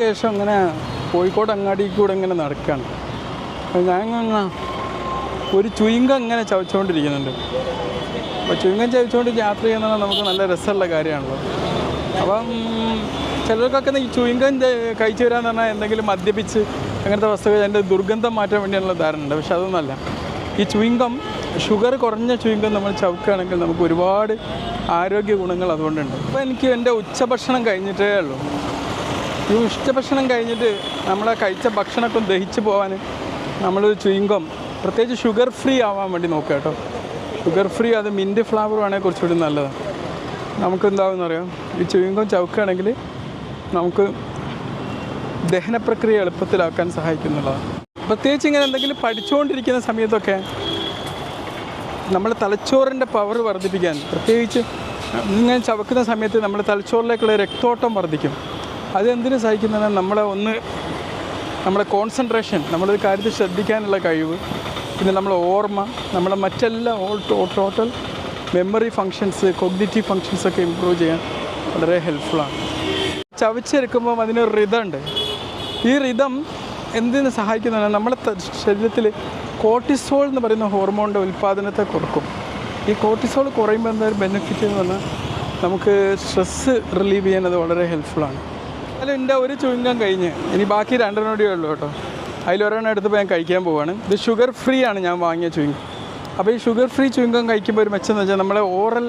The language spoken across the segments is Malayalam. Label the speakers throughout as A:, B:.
A: ശേഷം അങ്ങനെ കോഴിക്കോട് അങ്ങാടി കൂടെ ഇങ്ങനെ നടക്കുകയാണ് ഞാൻ ഒരു ചുയിങ്ക ഇങ്ങനെ ചവച്ചുകൊണ്ടിരിക്കുന്നുണ്ട് അപ്പോൾ ചുയിങ്കം ചവച്ചുകൊണ്ട് യാത്ര ചെയ്യുന്നത് നമുക്ക് നല്ല രസമുള്ള കാര്യമാണല്ലോ. അപ്പം ചിലർക്കൊക്കെ ഈ ചുയിങ്കം കഴിച്ചു വരാന്ന് പറഞ്ഞാൽ എന്തെങ്കിലും മദ്യപിച്ച് അങ്ങനത്തെ വസ്തുക്കൾ അതിന്റെ ദുർഗന്ധം മാറ്റാൻ വേണ്ടിയുള്ള ധാരണ ഉണ്ട് പക്ഷെ അതൊന്നുമല്ല. ഈ ചുയിങ്കം ഷുഗർ കുറഞ്ഞ ചുയിങ്കം നമ്മൾ ചവക്കുകയാണെങ്കിൽ നമുക്ക് ഒരുപാട് ആരോഗ്യ ഗുണങ്ങൾ അതുകൊണ്ടുണ്ട്. അപ്പോൾ എനിക്ക് എന്റെ ഉച്ചഭക്ഷണം കഴിഞ്ഞിട്ടേ ഉള്ളൂ. ഈ ഉച്ചഭക്ഷണം കഴിഞ്ഞിട്ട് നമ്മളെ കഴിച്ച ഭക്ഷണമൊക്കെ ദഹിച്ച് പോകാൻ നമ്മൾ ചുയിങ്കം പ്രത്യേകിച്ച് ഷുഗർ ഫ്രീ ആവാൻ വേണ്ടി നോക്കുക കേട്ടോ. ഷുഗർ ഫ്രീ അത് മിന്റ് ഫ്ലേവർ ആണെങ്കിൽ കുറച്ചുകൂടി നല്ലതാണ് നമുക്ക് എന്താണെന്ന് അറിയാം? ഈ ചുയിങ്കം ചവക്കുകയാണെങ്കിൽ നമുക്ക് ദഹന പ്രക്രിയ എളുപ്പത്തിലാക്കാൻ സഹായിക്കുന്നുള്ളതാണ് പ്രത്യേകിച്ച് ഇങ്ങനെ എന്തെങ്കിലും പഠിച്ചുകൊണ്ടിരിക്കുന്ന സമയത്തൊക്കെ നമ്മൾ തലച്ചോറിന്റെ പവർ വർദ്ധിപ്പിക്കാൻ പ്രത്യേകിച്ച് ഇങ്ങനെ ചവക്കുന്ന സമയത്ത് നമ്മൾ തലച്ചോറിലേക്കുള്ള രക്തോട്ടം വർദ്ധിക്കും. അതെന്തിനു സഹായിക്കുന്നതാണ് നമ്മളെ ഒന്ന് നമ്മുടെ കോൺസെൻട്രേഷൻ നമ്മളൊരു കാര്യത്തിൽ ശ്രദ്ധിക്കാനുള്ള കഴിവ് പിന്നെ നമ്മളെ ഓർമ്മ നമ്മുടെ മറ്റെല്ലാ all total memory functions cognitive functions ഒക്കെ ഇമ്പ്രൂവ് ചെയ്യാൻ വളരെ ഹെൽപ്ഫുള്ളാണ് ചവച്ചെടുക്കുമ്പം അതിനൊരു റിതം ഉണ്ട്. ഈ റിതം എന്തിനു സഹായിക്കുന്നതാണ്? നമ്മുടെ ശരീരത്തിൽ കോർട്ടിസോൾ എന്ന് പറയുന്ന ഹോർമോണിന്റെ ഉൽപ്പാദനത്തെ കുറക്കും. ഈ കോർട്ടിസോൾ കുറയുമ്പോൾ എന്താ ഒരു ബെനിഫിറ്റ് എന്ന് പറഞ്ഞാൽ നമുക്ക് സ്ട്രെസ്സ് റിലീവ് ചെയ്യാൻ അത് വളരെ ഹെൽപ്ഫുള്ളാണ് അതിൽ എന്റെ ഒരു ചുങ്കം കഴിഞ്ഞ്. ഇനി ബാക്കി രണ്ടെണ്ണോടിയേ ഉള്ളൂ കേട്ടോ. അതിലൊരെണ്ണം എടുത്തപ്പോൾ ഞാൻ കഴിക്കാൻ പോവാണ്. ഇത് ഷുഗർ ഫ്രീ ആണ് ഞാൻ വാങ്ങിയ ചുങ്കം അപ്പോൾ ഈ ഷുഗർ ഫ്രീ ചുങ്കം കഴിക്കുമ്പോൾ ഒരു മെച്ചം എന്ന് വെച്ചാൽ നമ്മളെ ഓറൽ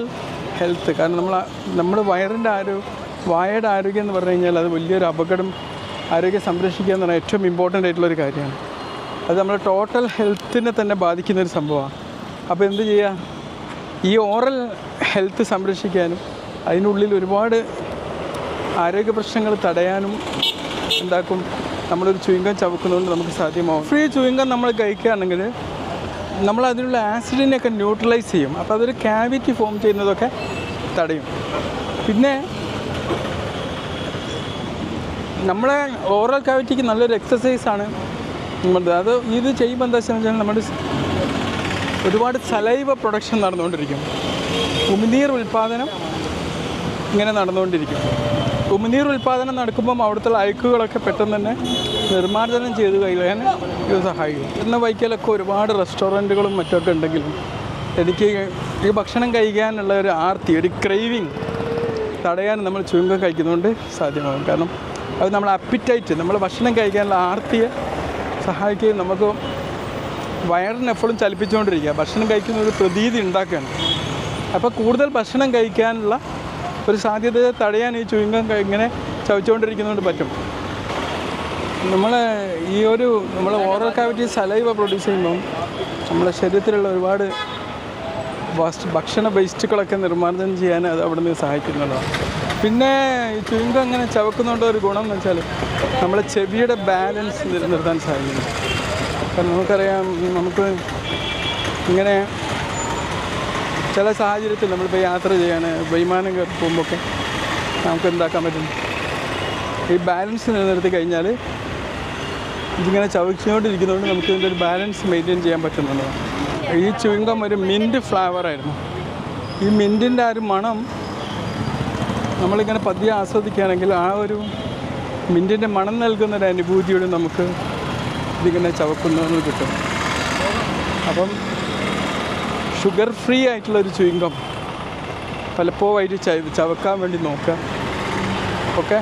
A: ഹെൽത്ത് കാരണം നമ്മൾ നമ്മുടെ വയറിന്റെ ആരോ വായയുടെ ആരോഗ്യം എന്ന് പറഞ്ഞു കഴിഞ്ഞാൽ അത് വലിയൊരു അപകടം ആരോഗ്യം സംരക്ഷിക്കുക എന്ന് പറഞ്ഞാൽ ഏറ്റവും ഇമ്പോർട്ടന്റ് ആയിട്ടുള്ളൊരു കാര്യമാണ്. അത് നമ്മുടെ ടോട്ടൽ ഹെൽത്തിനെ തന്നെ ബാധിക്കുന്ന ഒരു സംഭവമാണ്. അപ്പോൾ എന്ത് ചെയ്യുക ഈ ഓറൽ ഹെൽത്ത് സംരക്ഷിക്കാനും അതിനുള്ളിൽ ഒരുപാട് ആരോഗ്യ പ്രശ്നങ്ങൾ തടയാനും എന്താക്കും നമ്മളൊരു ചുയിങ്കം ചവക്കുന്നതുകൊണ്ട് നമുക്ക് സാധ്യമാവും. ഫ്രീ ചുയിങ്കം നമ്മൾ കഴിക്കുകയാണെങ്കിൽ നമ്മൾ അതിനുള്ള ആസിഡിനെയൊക്കെ ന്യൂട്രലൈസ് ചെയ്യും. അപ്പോൾ അതൊരു ക്യാവിറ്റി ഫോം ചെയ്യുന്നതൊക്കെ തടയും. പിന്നെ നമ്മളെ ഓറൽ ക്യാവിറ്റിക്ക് നല്ലൊരു എക്സസൈസാണ് നമ്മുടെ അത് ഇത് ചെയ്യുമ്പോൾ എന്താ വെച്ചാൽ നമ്മുടെ ഒരുപാട് സലൈവ പ്രൊഡക്ഷൻ നടന്നുകൊണ്ടിരിക്കും. ഉമിനീർ ഉൽപ്പാദനം ഇങ്ങനെ നടന്നുകൊണ്ടിരിക്കും. ഉമിനീർ ഉൽപ്പാദനം നടക്കുമ്പം അവിടുത്തെ അഴുക്കുകളൊക്കെ പെട്ടെന്ന് തന്നെ നിർമ്മാർജനം ചെയ്ത് കഴിയാൻ ഇത് സഹായിക്കും. ഇന്ന് വൈക്കലൊക്കെ ഒരുപാട് റെസ്റ്റോറന്റുകളും മറ്റൊക്കെ ഉണ്ടെങ്കിലും എനിക്ക് ഈ ഭക്ഷണം കഴിക്കാനുള്ള ഒരു ആർത്തി ഒരു ക്രേവിങ് തടയാൻ നമ്മൾ ചുരുങ്കം കഴിക്കുന്നതുകൊണ്ട് സാധ്യമാകും. കാരണം അത് നമ്മൾ അപ്പിറ്റൈറ്റ് നമ്മൾ ഭക്ഷണം കഴിക്കാനുള്ള ആർത്തിയെ സഹായിക്കുകയും നമുക്ക് വയറിന് എപ്പോഴും ചലിപ്പിച്ചുകൊണ്ടിരിക്കുക. ഭക്ഷണം കഴിക്കുന്ന ഒരു പ്രതീതി ഉണ്ടാക്കുകയാണ്. അപ്പോൾ കൂടുതൽ ഭക്ഷണം കഴിക്കാനുള്ള ഒരു സാധ്യതയെ തടയാൻ ഈ ചുങ്കം ഇങ്ങനെ ചവച്ചുകൊണ്ടിരിക്കുന്നതുകൊണ്ട് പറ്റും. നമ്മൾ ഈ ഒരു നമ്മൾ ഓറൽ കാവിറ്റി സലൈവ പ്രൊഡ്യൂസ് ചെയ്യുമ്പം നമ്മുടെ ശരീരത്തിലുള്ള ഒരുപാട് ഭക്ഷണ വേസ്റ്റുകളൊക്കെ നിർമ്മാർജനം ചെയ്യാൻ അത് അവിടെ നിന്ന് സഹായിക്കുന്നതാണ്. പിന്നെ ഈ ചുങ്കം അങ്ങനെ ചവക്കുന്നതുകൊണ്ട് ഒരു ഗുണം എന്ന് വെച്ചാൽ നമ്മളെ ചെവിയുടെ ബാലൻസ് നിലനിർത്താൻ സാധിക്കുന്നു. കാരണം നമുക്കറിയാം നമുക്ക് ഇങ്ങനെ ചില സാഹചര്യത്തിൽ നമ്മളിപ്പോൾ യാത്ര ചെയ്യാൻ വിമാനം കയറി പോകുമ്പോഴൊക്കെ നമുക്ക് എന്താക്കാൻ പറ്റും? ഈ ബാലൻസ് നിലനിർത്തി കഴിഞ്ഞാൽ ഇതിങ്ങനെ ചവച്ചുകൊണ്ടിരിക്കുന്നതുകൊണ്ട് നമുക്ക് ഇതിന്റെ ഒരു ബാലൻസ് മെയിന്റെയിൻ ചെയ്യാൻ പറ്റുന്നുള്ളതാണ് ഈ ചുവിങ്കം ഒരു മിന്റ് ഫ്ലേവർ ആയിരുന്നു. ഈ മിന്റിന്റെ ആ ഒരു മണം നമ്മളിങ്ങനെ പതിയെ ആസ്വദിക്കുകയാണെങ്കിൽ ആ ഒരു മിന്റിന്റെ മണം നൽകുന്ന ഒരു അനുഭൂതിയോട് നമുക്ക് ഇതിങ്ങനെ ചവക്കുന്നതെന്ന് കിട്ടും. അപ്പം ഷുഗർ ഫ്രീ ആയിട്ടുള്ളൊരു ചുയിങ്കം പലപ്പോഴായിട്ട് ചവ ചവക്കാൻ വേണ്ടി നോക്കുക. ഓക്കെ?